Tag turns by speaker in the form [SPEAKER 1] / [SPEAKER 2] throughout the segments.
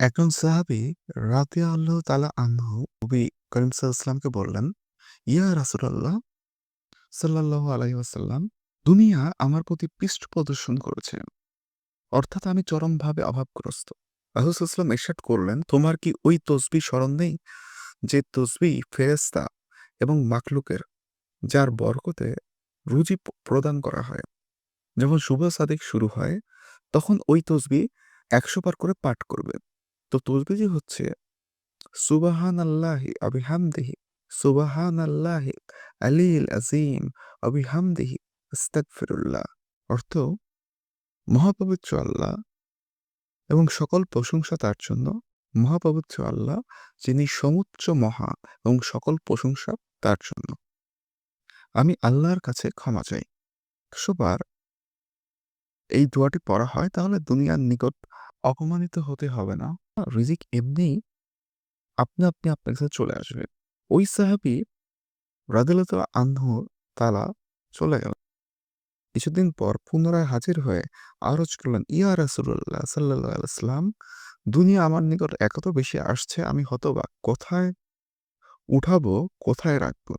[SPEAKER 1] একজন সাহাবী রাদিয়াল্লাহু তাআলা আনহু নবী করিম সাল্লাল্লাহু বললেন, "ইয়া রাসূলাল্লাহ সাল্লাল্লাহু আলাইহি ওয়াসাল্লাম, দুনিয়া আমার প্রতি পৃষ্ঠ প্রদর্শন করেছে। অর্থাৎ আমি চরমভাবে অভাবগ্রস্ত।" সাল্লাল্লাহু ইরশাদ করলেন, "তোমার কি ওই তসবিহ স্মরণ নেই, যে তসবিহ ফেরেশতা এবং মাকলুকের যার বরকতে রুজি প্রদান করা হয়। যখন শুভ সাদিক শুরু হয়, তখন ওই তসবিহ ১০০ বার করে পাঠ করবে। তো তসবিহটি হচ্ছে সুবহানাল্লাহি ওয়া বিহামদিহি, সুবহানাল্লাহি আলিয়্যিল আযীম ওয়া বিহামদিহি আস্তাগফিরুল্লাহ। অর্থ মহাপবিত্র আল্লাহ এবং সকল প্রশংসা তার জন্য। মহাপবিত্র আল্লাহ, যিনি সমুচ্চ মহা এবং সকল প্রশংসা তার জন্য। আমি আল্লাহর কাছে ক্ষমা চাই। ১০০ বার এই দোয়াটি পড়া হয় তাহলে দুনিয়ার নিকট অপমানিত হতে হবে না। রিজিক এমনিই আপনা আপনি আপনার কাছে চলে আসবে। ওই সাহাবী রাদিয়াল্লাহু তাআলা আনহু তাআলা চলে গেলেন। কিছুদিন পর পুনরায় হাজির হয়ে আরজ করলেন, "ইয়া রাসূলুল্লাহ সাল্লাল্লাহু আলাইহি দুনিয়া আমার নিকট এত বেশি আসছে আমি হতবাক। কোথায় উঠাবো, কোথায় রাখব?"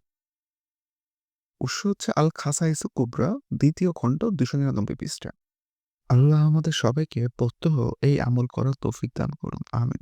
[SPEAKER 1] উৎস হচ্ছে আল খাসাইসুল কুবরা ২য় খণ্ড ২৯৯ পৃষ্ঠা। আল্লাহ আমাদের সবাইকে প্রত্যহ এই আমল করার তৌফিক দান করুন। আমিন।